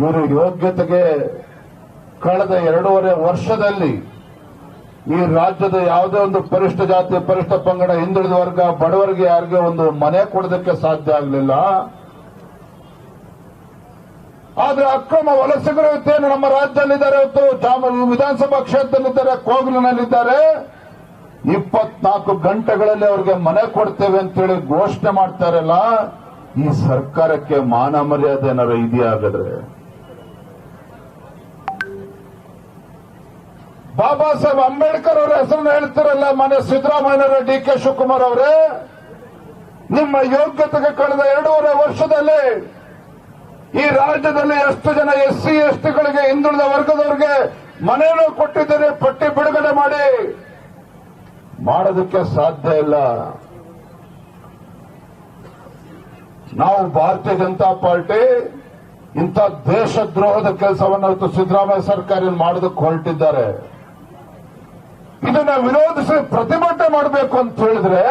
ಇವರು ಯೋಗ್ಯತೆಗೆ ಕಳೆದ ಎರಡೂವರೆ ವರ್ಷದಲ್ಲಿ ಈ ರಾಜ್ಯದ ಯಾವುದೇ ಒಂದು ಪರಿಷ್ಠ ಜಾತಿ, ಪರಿಷ್ಠ ಪಂಗಡ, ಹಿಂದುಳಿದ ವರ್ಗ, ಬಡವರಿಗೆ ಯಾರಿಗೆ ಒಂದು ಮನೆ ಕೊಡೋದಕ್ಕೆ ಸಾಧ್ಯ ಆಗಲಿಲ್ಲ. ಆದ್ರೆ ಅಕ್ರಮ ವಲಸಿಗರು ಇತ್ತೇನು ನಮ್ಮ ರಾಜ್ಯದಲ್ಲಿದ್ದಾರೆ ಇವತ್ತು. ಜಾಮ, ವಿಧಾನಸಭಾ ಕ್ಷೇತ್ರದಲ್ಲಿದ್ದಾರೆ, ಕೋಗಿಲಿನಲ್ಲಿದ್ದಾರೆ. ಇಪ್ಪತ್ನಾಲ್ಕು ಗಂಟೆಗಳಲ್ಲಿ ಅವರಿಗೆ ಮನೆ ಕೊಡ್ತೇವೆ ಅಂತೇಳಿ ಘೋಷಣೆ ಮಾಡ್ತಾರಲ್ಲ ಈ ಸರ್ಕಾರಕ್ಕೆ ಮಾನ ಮರ್ಯಾದೆ ಏನಾರು ಇದೆಯಾ ಬಾಬಾ ಸಾಹೇಬ್ ಅಂಬೇಡ್ಕರ್ ಅವರ ಹೆಸರನ್ನ ಹೇಳ್ತಿರಲ್ಲ ಮನೆ ಸಿದ್ದರಾಮಯ್ಯನವರ ಡಿ ಕೆ ಶಿವಕುಮಾರ್ ಅವರೇ. ನಿಮ್ಮ ಯೋಗ್ಯತೆಗೆ ಕಳೆದ ಎರಡೂವರೆ ವರ್ಷದಲ್ಲಿ ಈ ರಾಜ್ಯದಲ್ಲಿ ಎಷ್ಟು ಜನ ಎಸ್ ಸಿ ಎಸ್ ಟಿಗಳಿಗೆ ಹಿಂದುಳಿದ ವರ್ಗದವರಿಗೆ ಮನೆಯನ್ನು ಕೊಟ್ಟಿದ್ದೀರಿ ಪಟ್ಟಿ ಬಿಡುಗಡೆ ಮಾಡಿ. ಮಾಡೋದಕ್ಕೆ ಸಾಧ್ಯ ಇಲ್ಲ. ನಾವು ಭಾರತೀಯ ಜನತಾ ಪಾರ್ಟಿ, ಇಂಥ ದೇಶದ್ರೋಹದ ಕೆಲಸವನ್ನು ಸಿದ್ದರಾಮಯ್ಯ ಸರ್ಕಾರ ಮಾಡೋದಕ್ಕೆ ಹೊರಟಿದ್ದಾರೆ? ಇದನ್ನ ವಿರೋಧಿಸಿ ಪ್ರತಿಭಟನೆ ಮಾಡಬೇಕು ಅಂತ ಹೇಳಿದ್ರೆ,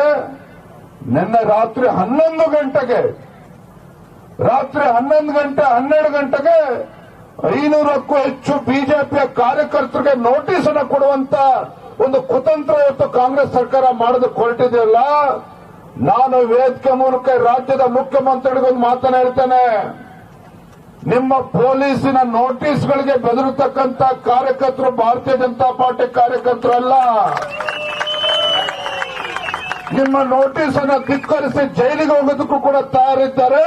ನಿನ್ನೆ ರಾತ್ರಿ ಹನ್ನೊಂದು ಗಂಟೆಗೆ, ರಾತ್ರಿ ಹನ್ನೊಂದು ಗಂಟೆ, ಹನ್ನೆರಡು ಗಂಟೆಗೆ ಐನೂರಕ್ಕೂ ಹೆಚ್ಚು ಬಿಜೆಪಿಯ ಕಾರ್ಯಕರ್ತರಿಗೆ ನೋಟಿಸ್ ಅನ್ನು ಕೊಡುವಂತ ಒಂದು ಕುತಂತ್ರ ಇವತ್ತು ಕಾಂಗ್ರೆಸ್ ಸರ್ಕಾರ ಮಾಡೋದಕ್ಕೆ ಹೊರಟಿದೆಯಲ್ಲ ನಾನು ವೇದಿಕೆ ಮೂಲಕ ರಾಜ್ಯದ ಮುಖ್ಯಮಂತ್ರಿಗಳಿಗೊಂದು ಮಾತನಾಡ್ತೇನೆ ನಿಮ್ಮ ಪೊಲೀಸಿನ ನೋಟಿಸ್ಗಳಿಗೆ ಬೆದರತಕ್ಕಂತ ಕಾರ್ಯಕರ್ತರು, ಭಾರತೀಯ ಜನತಾ ಪಾರ್ಟಿ ಕಾರ್ಯಕರ್ತರಲ್ಲ. ನಿಮ್ಮ ನೋಟಿಸ್ ಅನ್ನು ಧಿಕ್ಕರಿಸಿ ಜೈಲಿಗೆ ಹೋಗೋದಕ್ಕೂ ಕೂಡ ತಯಾರಿದ್ದಾರೆ.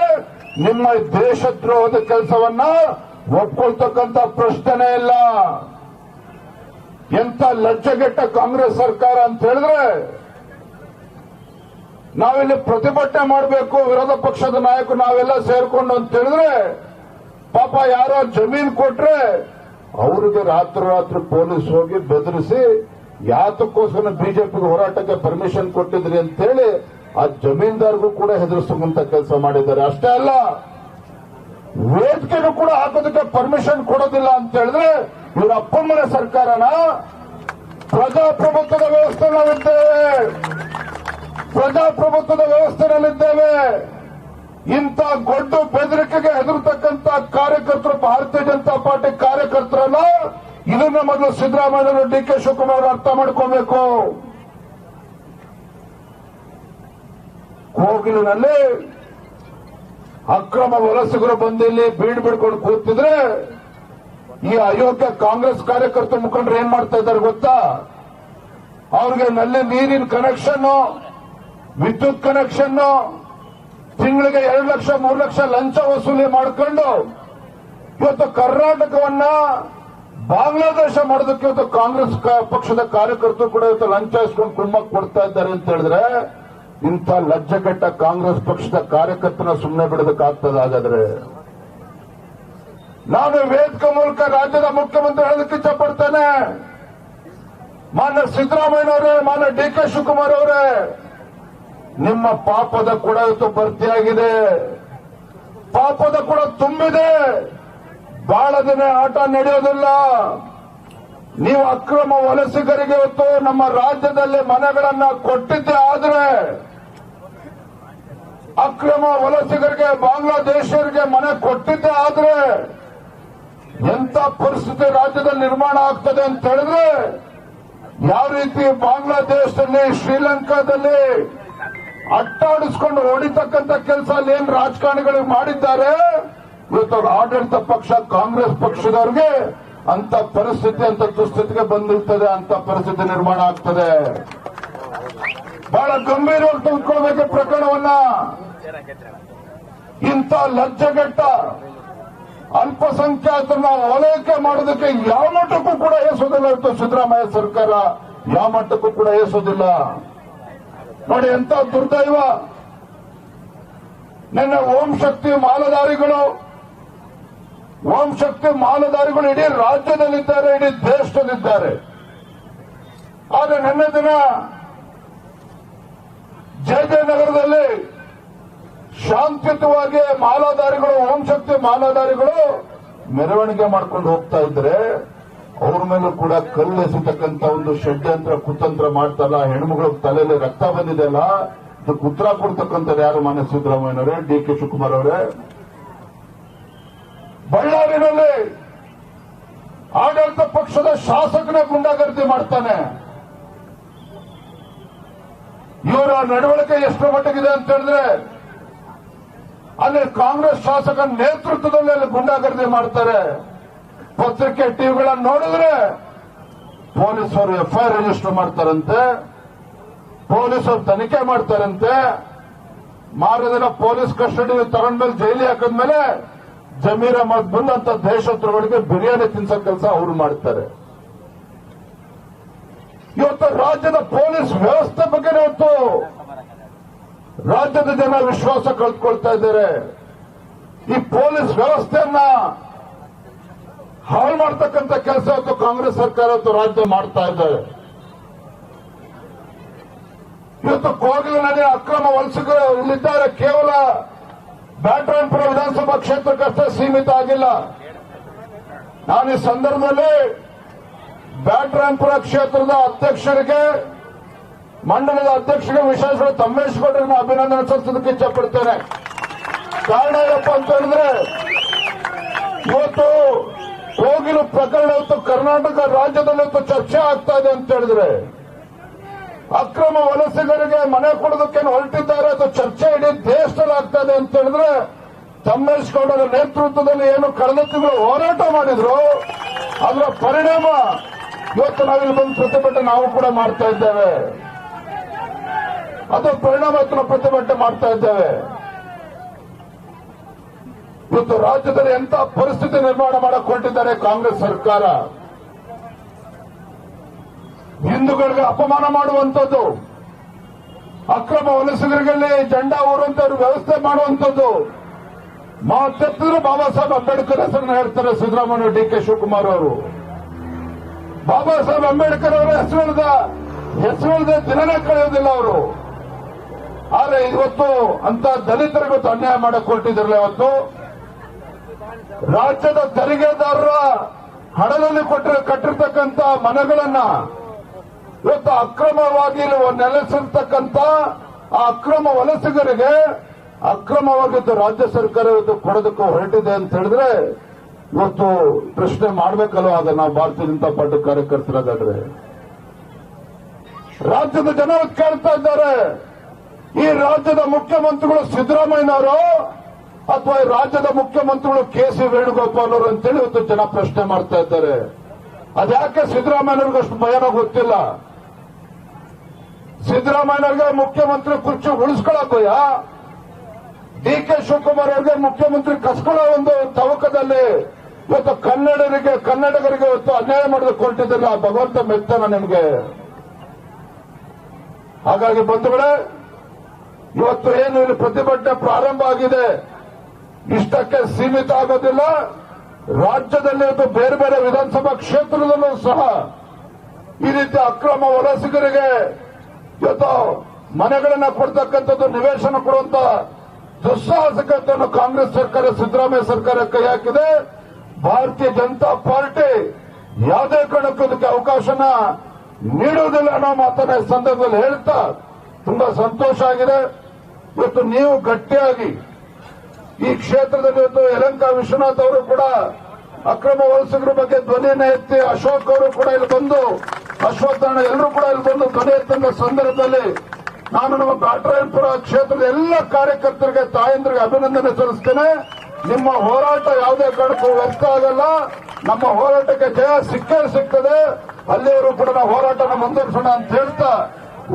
ನಿಮ್ಮ ದೇಶದ್ರೋಹದ ಕೆಲಸವನ್ನ ಒಪ್ಕೊಳ್ತಕ್ಕಂತ ಪ್ರಶ್ನೆ ಇಲ್ಲ. ಎಂತ ಲಜ್ಜೆಗೆಟ್ಟ ಕಾಂಗ್ರೆಸ್ ಸರ್ಕಾರ ಅಂತ ಹೇಳಿದ್ರೆ, ನಾವಿಲ್ಲಿ ಪ್ರತಿಭಟನೆ ಮಾಡಬೇಕು, ವಿರೋಧ ಪಕ್ಷದ ನಾಯಕರು ನಾವೆಲ್ಲ ಸೇರ್ಕೊಂಡು ಅಂತ ಹೇಳಿದ್ರೆ ಪಾಪ ಯಾರೋ ಜಮೀನ್ ಕೊಟ್ರೆ ಅವ್ರಿಗೆ ರಾತ್ರಿ ರಾತ್ರಿ ಪೊಲೀಸ್ ಹೋಗಿ ಬೆದರಿಸಿ, ಯಾತಕ್ಕೋಸ್ಕರ ಬಿಜೆಪಿಗೆ ಹೋರಾಟಕ್ಕೆ ಪರ್ಮಿಷನ್ ಕೊಟ್ಟಿದ್ರಿ ಅಂತ ಹೇಳಿ ಆ ಜಮೀನ್ದಾರ್ಗೂ ಕೂಡ ಹೆದರಿಸುವಂತ ಕೆಲಸ ಮಾಡಿದ್ದಾರೆ. ಅಷ್ಟೇ ಅಲ್ಲ, ವೇದಿಕೆಗೂ ಕೂಡ ಹಾಕೋದಕ್ಕೆ ಪರ್ಮಿಷನ್ ಕೊಡೋದಿಲ್ಲ ಅಂತ ಹೇಳಿದ್ರೆ ಇವರ ಅಪ್ಪಮ್ಮನ ಸರ್ಕಾರನ ಪ್ರಜಾಪ್ರಭುತ್ವದ ವ್ಯವಸ್ಥೆ ನಾವಿದ್ದೇವೆ ಪ್ರಜಾಪ್ರಭುತ್ವದ ವ್ಯವಸ್ಥೆನಲ್ಲಿದ್ದೇವೆ ಇಂಥ ಗೊಡ್ಡು ಬೆದರಿಕೆಗೆ ಹೆದರ್ತಕ್ಕಂತ ಕಾರ್ಯಕರ್ತರು ಭಾರತೀಯ ಜನತಾ ಪಾರ್ಟಿ ಕಾರ್ಯಕರ್ತರಲ್ಲ, ಇದನ್ನ ಮೊದಲು ಸಿದ್ದರಾಮಯ್ಯ ಡಿ ಕೆ ಶಿವಕುಮಾರ್ ಅರ್ಥ ಮಾಡ್ಕೋಬೇಕು. ಕೋಗಿಲಿನಲ್ಲಿ ಅಕ್ರಮ ವಲಸಿಗರು ಬಂದಿಲ್ಲಿ ಬೀಡ್ ಬಿಡ್ಕೊಂಡು ಕೂತಿದ್ರೆ ಈ ಅಯೋಗ್ಯ ಕಾಂಗ್ರೆಸ್ ಕಾರ್ಯಕರ್ತರು ಮುಖಂಡರು ಏನ್ ಮಾಡ್ತಾ ಇದ್ದಾರೆ ಗೊತ್ತಾ? ಅವ್ರಿಗೆ ನಲ್ಲಿ ನೀರಿನ ಕನೆಕ್ಷನ್ ವಿದ್ಯುತ್ ಕನೆಕ್ಷನ್ ತಿಂಗಳಿಗೆ ಎರಡು ಲಕ್ಷ, ಮೂರು ಲಕ್ಷ ಲಂಚ ವಸೂಲಿ ಮಾಡಿಕೊಂಡು ಇವತ್ತು ಕರ್ನಾಟಕವನ್ನ ಬಾಂಗ್ಲಾದೇಶ ಮಾಡೋದಕ್ಕೆ ಇವತ್ತು ಕಾಂಗ್ರೆಸ್ ಪಕ್ಷದ ಕಾರ್ಯಕರ್ತರು ಕೂಡ ಇವತ್ತು ಲಂಚ ಇಸ್ಕೊಂಡು ಕುಮ್ಮಕ್ ಕೊಡ್ತಾ ಇದ್ದಾರೆ ಅಂತ ಹೇಳಿದ್ರೆ ಇಂಥ ಲಜ್ಜೆಗೆಟ್ಟ ಕಾಂಗ್ರೆಸ್ ಪಕ್ಷದ ಕಾರ್ಯಕರ್ತನ ಸುಮ್ಮನೆ ಬಿಡಬೇಕಾಗ್ತದೆ ಹಾಗಾದ್ರೆ? ನಾನು ವೇದಿಕೆ ಮೂಲಕ ರಾಜ್ಯದ ಮುಖ್ಯಮಂತ್ರಿ ಹೇಳೋದಕ್ಕೆ ಇಷ್ಟಪಡ್ತೇನೆ ಮಾನ್ಯ ಸಿದ್ದರಾಮಯ್ಯನವರೇ, ಮಾನ್ಯ ಡಿ ಕೆ ಶಿವಕುಮಾರ್ ಅವರೇ ನಿಮ್ಮ ಪಾಪದ ಕೂಡ ಇವತ್ತು ಭರ್ತಿಯಾಗಿದೆ. ಪಾಪದ ಕೂಡ ತುಂಬಿದೆ. ಬಹಳ ದಿನ ಆಟ ನಡೆಯೋದಿಲ್ಲ. ನೀವು ಅಕ್ರಮ ವಲಸಿಗರಿಗೆ ಇವತ್ತು ನಮ್ಮ ರಾಜ್ಯದಲ್ಲಿ ಮನೆಗಳನ್ನ ಕೊಟ್ಟಿದ್ದೆ ಆದ್ರೆ ಅಕ್ರಮ ವಲಸಿಗರಿಗೆ ಬಾಂಗ್ಲಾದೇಶರಿಗೆ ಮನೆ ಕೊಟ್ಟಿದ್ದೆ ಆದ್ರೆ ಎಂತ ಪರಿಸ್ಥಿತಿ ರಾಜ್ಯದಲ್ಲಿ ನಿರ್ಮಾಣ ಆಗ್ತದೆ ಅಂತ ಹೇಳಿದ್ರೆ, ಯಾವ ರೀತಿ ಬಾಂಗ್ಲಾದೇಶದಲ್ಲಿ, ಶ್ರೀಲಂಕಾದಲ್ಲಿ ಅಟ್ಟಾಡಿಸ್ಕೊಂಡು ಹೊಡಿತಕ್ಕಂತ ಕೆಲಸ ಅಲ್ಲಿ ಏನ್ ರಾಜಕಾರಣಿಗಳಿಗೆ ಮಾಡಿದ್ದಾರೆ? ಇವತ್ತು ಅವ್ರ ಆಡಳಿತ ಪಕ್ಷ, ಕಾಂಗ್ರೆಸ್ ಪಕ್ಷದವ್ರಿಗೆ ಅಂತ ಪರಿಸ್ಥಿತಿ, ಅಂತ ದುಸ್ಥಿತಿಗೆ ಬಂದಿರ್ತದೆ, ಅಂತ ಪರಿಸ್ಥಿತಿ ನಿರ್ಮಾಣ ಆಗ್ತದೆ. ಬಹಳ ಗಂಭೀರವಾಗಿ ತೆಗೆದುಕೊಳ್ಬೇಕು ಪ್ರಕರಣವನ್ನ. ಇಂಥ ಲಜ್ಜೆಗೆಟ್ಟ ಅಲ್ಪಸಂಖ್ಯಾತರನ್ನ ಓಲೈಕೆ ಮಾಡೋದಕ್ಕೆ ಯಾವ ಮಟ್ಟಕ್ಕೂ ಕೂಡ ಏಸೋದಿಲ್ಲ ಇವತ್ತು ಸಿದ್ದರಾಮಯ್ಯ ಸರ್ಕಾರ. ಯಾವ ಮಟ್ಟಕ್ಕೂ ಕೂಡ ಏಸೋದಿಲ್ಲ ನೋಡಿ ಎಂತ ದುರ್ದೈವ. ನನ್ನ ಓಂ ಶಕ್ತಿ ಮಾಲಧಾರಿಗಳು. ಓಂ ಶಕ್ತಿ ಮಾಲಧಾರಿಗಳು ಇಡೀ ರಾಜ್ಯದಲ್ಲಿದ್ದಾರೆ, ಇಡೀ ದೇಶದಲ್ಲಿದ್ದಾರೆ. ಆದ್ರೆ ನಿನ್ನೆ ದಿನ ಜಯಜಯನಗರದಲ್ಲಿ ಶಾಂತಿಯುತವಾಗಿ ಮಾಲಾಧಾರಿಗಳು, ಓಂ ಶಕ್ತಿ ಮಾಲಾಧಾರಿಗಳು ಮೆರವಣಿಗೆ ಮಾಡ್ಕೊಂಡು ಹೋಗ್ತಾ ಇದ್ರೆ ಅವ್ರ ಮೇಲೂ ಕೂಡ ಕಲ್ಲು ಎಸಿತಕ್ಕಂತ ಒಂದು ಷಡ್ಯಂತ್ರ, ಕುತಂತ್ರ ಮಾಡ್ತಲ್ಲ, ಹೆಣ್ಮಗಳ ತಲೆಯಲ್ಲಿ ರಕ್ತ ಬಂದಿದೆಯಲ್ಲ ಇದಕ್ಕೆ ಉತ್ತರ ಕೊಡ್ತಕ್ಕಂಥದ್ದು ಯಾರು ಮಾನ್ಯ ಸಿದ್ದರಾಮಯ್ಯನವರೇ? ಡಿ ಕೆ ಶಿವಕುಮಾರ್ ಅವರೇ? ಬಳ್ಳಾರಿನಲ್ಲಿ ಪಕ್ಷದ ಶಾಸಕನ ಗುಂಡಾಗರ್ದಿ ಮಾಡ್ತಾನೆ. ಇವರ ನಡವಳಿಕೆ ಎಷ್ಟು ಮಟ್ಟಿಗಿದೆ ಅಂತ ಹೇಳಿದ್ರೆ, ಅಲ್ಲಿ ಕಾಂಗ್ರೆಸ್ ಶಾಸಕ ನೇತೃತ್ವದಲ್ಲಿ ಅಲ್ಲಿ ಗುಂಡಾಗರ್ದಿ ಮಾಡ್ತಾರೆ. ಪತ್ರಿಕೆ ಟಿವಿಗಳನ್ನು ನೋಡಿದ್ರೆ ಪೊಲೀಸರು ಎಫ್ಐಆರ್ ರಿಜಿಸ್ಟರ್ ಮಾಡ್ತಾರಂತೆ, ಪೊಲೀಸರು ತನಿಖೆ ಮಾಡ್ತಾರಂತೆ. ಮಾರದಿನ ದಿನ ಪೊಲೀಸ್ ಕಸ್ಟಡಿ ತಗೊಂಡ್ಮೇಲೆ ಜೈಲಿ ಹಾಕಿದ್ಮೇಲೆ ಜಮೀರ್ ಅಹಮದ್ ಬಂದಂತ ದೇಶೋತ್ರಗಳಿಗೆ ಬಿರಿಯಾನಿ ತಿನ್ಸೋ ಕೆಲಸ ಅವ್ರು ಮಾಡ್ತಾರೆ. ಇವತ್ತು ರಾಜ್ಯದ ಪೊಲೀಸ್ ವ್ಯವಸ್ಥೆ ಬಗ್ಗೆ ಇವತ್ತು ರಾಜ್ಯದ ಜನ ವಿಶ್ವಾಸ ಕಳ್ಕೊಳ್ತಾ ಇದ್ದಾರೆ. ಈ ಪೊಲೀಸ್ ವ್ಯವಸ್ಥೆಯನ್ನ ಹಾಳು ಮಾಡ್ತಕ್ಕಂಥ ಕೆಲಸ ಇವತ್ತು ಕಾಂಗ್ರೆಸ್ ಸರ್ಕಾರ ಅಂತ ರಾಜ್ಯ ಮಾಡ್ತಾ ಇದ್ದಾರೆ. ಇವತ್ತು ಕೋಗಿಲಿನಲ್ಲಿ ಅಕ್ರಮ ವಲಸಿಗರು ಇಲ್ಲಿದ್ದಾರೆ. ಕೇವಲ ಬ್ಯಾಟ್ರಾಯನಪುರ ವಿಧಾನಸಭಾ ಕ್ಷೇತ್ರಕ್ಕಷ್ಟೇ ಸೀಮಿತ ಆಗಿಲ್ಲ. ನಾನು ಈ ಸಂದರ್ಭದಲ್ಲಿ ಬ್ಯಾಟ್ರಾಯನಪುರ ಕ್ಷೇತ್ರದ ಅಧ್ಯಕ್ಷರಿಗೆ, ಮಂಡಲದ ಅಧ್ಯಕ್ಷರಿಗೆ ವಿಶೇಷ ತಮ್ಮೇಶ್ ಗೌಡರನ್ನ ಅಭಿನಂದನೆ ಸಲ್ಲಿಸೋದಕ್ಕೆ ಇಚ್ಛಪಡ್ತೇನೆ. ಕಾರಣ ಏನಪ್ಪ ಅಂತ ಹೇಳಿದ್ರೆ, ಇವತ್ತು ಕೋಗಿಲು ಪ್ರಕರಣ ಇವತ್ತು ಕರ್ನಾಟಕ ರಾಜ್ಯದಲ್ಲಿ ಇವತ್ತು ಚರ್ಚೆ ಆಗ್ತಾ ಇದೆ ಅಂತ ಹೇಳಿದ್ರೆ, ಅಕ್ರಮ ವಲಸಿಗರಿಗೆ ಮನೆ ಕೊಡೋದಕ್ಕೇನು ಹೊರಟಿದ್ದಾರೆ ಅದು ಚರ್ಚೆ ಇಡೀ ದೇಶದಲ್ಲಿ ಆಗ್ತಾ ಇದೆ ಅಂತ ಹೇಳಿದ್ರೆ, ತಮ್ಮೇಶ್ ಗೌಡರ ನೇತೃತ್ವದಲ್ಲಿ ಏನು ಕಳೆದ ತಿಂಗಳು ಹೋರಾಟ ಮಾಡಿದ್ರು. ಅದರ ಪರಿಣಾಮ ಇವತ್ತು ನಾವಿಲ್ಲಿ ಬಂದು ಪ್ರತಿಭಟನೆ ನಾವು ಕೂಡ ಮಾಡ್ತಾ ಇದ್ದೇವೆ. ಅದು ಪರಿಣಾಮ ಪ್ರತಿಭಟನೆ ಮಾಡ್ತಾ ಇದ್ದೇವೆ. ಇವತ್ತು ರಾಜ್ಯದಲ್ಲಿ ಎಂತ ಪರಿಸ್ಥಿತಿ ನಿರ್ಮಾಣ ಮಾಡಕ್ ಹೊರಟಿದ್ದಾರೆ ಕಾಂಗ್ರೆಸ್ ಸರ್ಕಾರ? ಹಿಂದೂಗಳಿಗೆ ಅಪಮಾನ ಮಾಡುವಂಥದ್ದು, ಅಕ್ರಮ ವಲಸಿಗರಿಗಲ್ಲಿ ಜಂಡಾ ಊರುವಂತ ವ್ಯವಸ್ಥೆ ಮಾಡುವಂಥದ್ದು ಮಾತೆತ್ತಿದ್ರು ಬಾಬಾ ಸಾಹೇಬ್ ಅಂಬೇಡ್ಕರ್ ಹೆಸರನ್ನ ಹೇಳ್ತಾರೆ ಸಿದ್ದರಾಮಯ್ಯ ಡಿ ಕೆ ಶಿವಕುಮಾರ್ ಅವರು. ಬಾಬಾ ಸಾಹೇಬ್ ಅಂಬೇಡ್ಕರ್ ಅವರ ಹೆಸರಿಲ್ಲದ ಹೆಸರಿಲ್ಲದ ದಿನನೇ ಕಳೆಯೋದಿಲ್ಲ ಅವರು. ಆದ್ರೆ ಇವತ್ತು ಅಂತ ದಲಿತರಿಗೂ ಅನ್ಯಾಯ ಮಾಡಕ್ ಹೊರಟಿದ್ರಲ್ಲ ಇವತ್ತು. ರಾಜ್ಯದ ತೆರಿಗೆದಾರರ ಹಣದಲ್ಲಿ ಕೊಟ್ಟಿರ ಕಟ್ಟಿರ್ತಕ್ಕಂಥ ಮನೆಗಳನ್ನ ಇವತ್ತು ಅಕ್ರಮವಾಗಿ ನೆಲೆಸಿರ್ತಕ್ಕಂಥ ಆ ಅಕ್ರಮ ವಲಸಿಗರಿಗೆ ಅಕ್ರಮವಾಗಿದ್ದು ರಾಜ್ಯ ಸರ್ಕಾರ ಇವತ್ತು ಕೊಡೋದಕ್ಕೆ ಹೊರಟಿದೆ ಅಂತ ಹೇಳಿದ್ರೆ ಇವತ್ತು ಪ್ರಶ್ನೆ ಮಾಡ್ಬೇಕಲ್ವ? ಆಗ ನಾವು ಭಾರತೀಯ ಜನತಾ ಪಾರ್ಟಿ ಕಾರ್ಯಕರ್ತರಾಗಾದ್ರೆ ರಾಜ್ಯದ ಜನರು ಕೇಳ್ತಾ ಇದ್ದಾರೆ. ಈ ರಾಜ್ಯದ ಮುಖ್ಯಮಂತ್ರಿಗಳು ಸಿದ್ದರಾಮಯ್ಯನವರು ಅಥವಾ ರಾಜ್ಯದ ಮುಖ್ಯಮಂತ್ರಿಗಳು ಕೆ ಸಿ ವೇಣುಗೋಪಾಲ್ ಅವರು ಅಂತೇಳಿ ಇವತ್ತು ಜನ ಪ್ರಶ್ನೆ ಮಾಡ್ತಾ ಇದ್ದಾರೆ. ಅದ್ಯಾಕೆ ಸಿದ್ದರಾಮಯ್ಯವ್ರಿಗೆ ಅಷ್ಟು ಭಯನ ಗೊತ್ತಿಲ್ಲ. ಸಿದ್ದರಾಮಯ್ಯವ್ರಿಗೆ ಮುಖ್ಯಮಂತ್ರಿ ಕುರ್ಚಿ ಉಳಿಸ್ಕೊಳಕೋಯ ಡಿ ಕೆ ಶಿವಕುಮಾರ್ ಅವರಿಗೆ ಮುಖ್ಯಮಂತ್ರಿ ಕಸ್ಕೊಳ್ಳೋ ಒಂದು ತವಕದಲ್ಲಿ ಇವತ್ತು ಕನ್ನಡರಿಗೆ, ಕನ್ನಡಿಗರಿಗೆ ಇವತ್ತು ಅನ್ಯಾಯ ಮಾಡೋದಕ್ಕೆ ಆ ಭಗವಂತ ಮೆತ್ತನ ನಿಮಗೆ. ಹಾಗಾಗಿ ಬಂಧುಗಳೇ, ಇವತ್ತು ಏನು ಇಲ್ಲಿ ಪ್ರತಿಭಟನೆ ಪ್ರಾರಂಭ ಆಗಿದೆ. ಇಷ್ಟಕ್ಕೆ ಸೀಮಿತ ಆಗೋದಿಲ್ಲ. ರಾಜ್ಯದಲ್ಲಿ ಅಥವಾ ಬೇರೆ ಬೇರೆ ವಿಧಾನಸಭಾ ಕ್ಷೇತ್ರದಲ್ಲೂ ಸಹ ಈ ರೀತಿ ಅಕ್ರಮ ವಲಸಿಗರಿಗೆ ಇವತ್ತು ಮನೆಗಳನ್ನ ಕೊಡ್ತಕ್ಕಂಥದ್ದು ನಿವೇಶನ ಕೊಡುವಂತ ದುಸ್ಸಾಹಸಕತೆಯನ್ನು ಕಾಂಗ್ರೆಸ್ ಸರ್ಕಾರ, ಸಿದ್ದರಾಮಯ್ಯ ಸರ್ಕಾರ ಕೈ ಹಾಕಿದೆ. ಭಾರತೀಯ ಜನತಾ ಪಾರ್ಟಿ ಯಾವುದೇ ಕಾರಣಕ್ಕೂ ಇದಕ್ಕೆ ಅವಕಾಶನ ನೀಡುವುದಿಲ್ಲ ಅನ್ನೋ ಮಾತನ್ನ ಸಂದರ್ಭದಲ್ಲಿ ಹೇಳ್ತಾ ತುಂಬಾ ಸಂತೋಷ ಆಗಿದೆ. ಇವತ್ತು ನೀವು ಗಟ್ಟಿಯಾಗಿ ಈ ಕ್ಷೇತ್ರದಲ್ಲಿ ಇವತ್ತು ಯಲಂಕ ವಿಶ್ವನಾಥ್ ಅವರು ಕೂಡ ಅಕ್ರಮ ವಲಸಿಗರ ಬಗ್ಗೆ ಧ್ವನಿಯನ್ನ ಎತ್ತಿ ಅಶೋಕ್ ಅವರು ಕೂಡ ಇಲ್ಲಿ ಬಂದು ಅಶ್ವತ್ಥಾಣ ಎಲ್ಲರೂ ಕೂಡ ಇಲ್ಲಿ ಬಂದು ಧ್ವನಿ ಎತ್ತಂದ ಸಂದರ್ಭದಲ್ಲಿ ನಾನು ನಮ್ಮ ಬ್ಯಾಟರಾಯನಪುರ ಕ್ಷೇತ್ರದ ಎಲ್ಲ ಕಾರ್ಯಕರ್ತರಿಗೆ, ತಾಯಂದ್ರಿಗೆ ಅಭಿನಂದನೆ ಸಲ್ಲಿಸ್ತೇನೆ. ನಿಮ್ಮ ಹೋರಾಟ ಯಾವುದೇ ಕಾರಣಕ್ಕೂ ವ್ಯರ್ಥ ಆಗಲ್ಲ. ನಮ್ಮ ಹೋರಾಟಕ್ಕೆ ಜಯ ಸಿಕ್ಕೇ ಸಿಗ್ತದೆ. ಅಲ್ಲಿಯವರು ಕೂಡ ನಾವು ಹೋರಾಟನ ಮುಂದುವರಿಸೋಣ ಅಂತ ಹೇಳ್ತಾ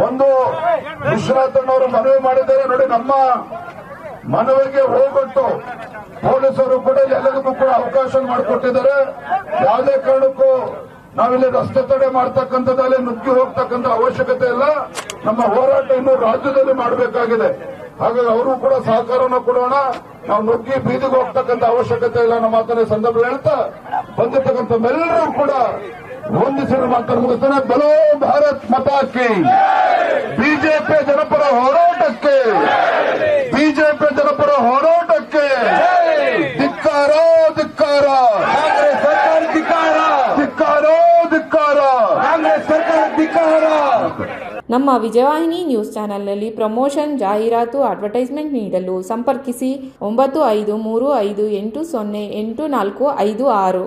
ಒಂದು ವಿಶ್ವನಾಥಣ್ಣವರು ಮನವಿ ಮಾಡಿದ್ದಾರೆ. ನೋಡಿ, ನಮ್ಮ ಮನವಿಗೆ ಹೋಗ್ಬಿಟ್ಟು ಪೊಲೀಸರು ಕೂಡ ಎಲ್ಲರಿಗೂ ಕೂಡ ಅವಕಾಶ ಮಾಡಿಕೊಟ್ಟಿದ್ದಾರೆ. ಯಾವುದೇ ಕಾರಣಕ್ಕೂ ನಾವಿಲ್ಲಿ ರಸ್ತೆ ತಡೆ ಮಾಡ್ತಕ್ಕಂಥದ್ದಲ್ಲಿ ನುಗ್ಗಿ ಹೋಗ್ತಕ್ಕಂಥ ಅವಶ್ಯಕತೆ ಇಲ್ಲ. ನಮ್ಮ ಹೋರಾಟ ಇನ್ನು ರಾಜ್ಯದಲ್ಲಿ ಮಾಡಬೇಕಾಗಿದೆ. ಹಾಗಾಗಿ ಅವರು ಕೂಡ ಸಹಕಾರವನ್ನು ಕೊಡೋಣ. ನಾವು ನುಗ್ಗಿ ಬೀದಿಗೆ ಹೋಗ್ತಕ್ಕಂಥ ಅವಶ್ಯಕತೆ ಇಲ್ಲ ನಮ್ಮ ಮಾತನ್ನ ಸಂದರ್ಭ ಹೇಳ್ತಾ ಬಂದಿರ್ತಕ್ಕಂಥ ಎಲ್ಲರೂ ಕೂಡ ಹೊಂದಿಸಿದ ಮಾತನ್ನು ಮುಗಿಸ್ತಾನೆ. ಬಲೋ ಭಾರತ್ ಮತಾಕಿ ಬಿಜೆಪಿ ಜನಪರ ಹೋರಾಟಕ್ಕೆ ಬಿಜೆಪಿ ಜನಪರ ಹೋರಾಟಕ್ಕೆ ಧಿಕ್ಕಾರ ಧಿಕ್ಕಾರ. ಕಾಂಗ್ರೆಸ್ ಸರ್ಕಾರ ಧಿಕ್ಕಾರ. ಧಿಕ್ಕಾರ ಧಿಕ್ಕಾರ. ಕಾಂಗ್ರೆಸ್ ಸರ್ಕಾರ ಧಿಕ್ಕಾರ. ನಮ್ಮ ವಿಜಯವಾಹಿನಿ ನ್ಯೂಸ್ ಚಾನೆಲ್ನಲ್ಲಿ ಪ್ರಮೋಷನ್ ಜಾಹೀರಾತು ಅಡ್ವರ್ಟೈಸ್ಮೆಂಟ್ ನೀಡಲು ಸಂಪರ್ಕಿಸಿ ಒಂಬತ್ತು ಐದು ಮೂರು ಐದು ಎಂಟು ಸೊನ್ನೆ ಎಂಟು ನಾಲ್ಕು ಐದು ಆರು.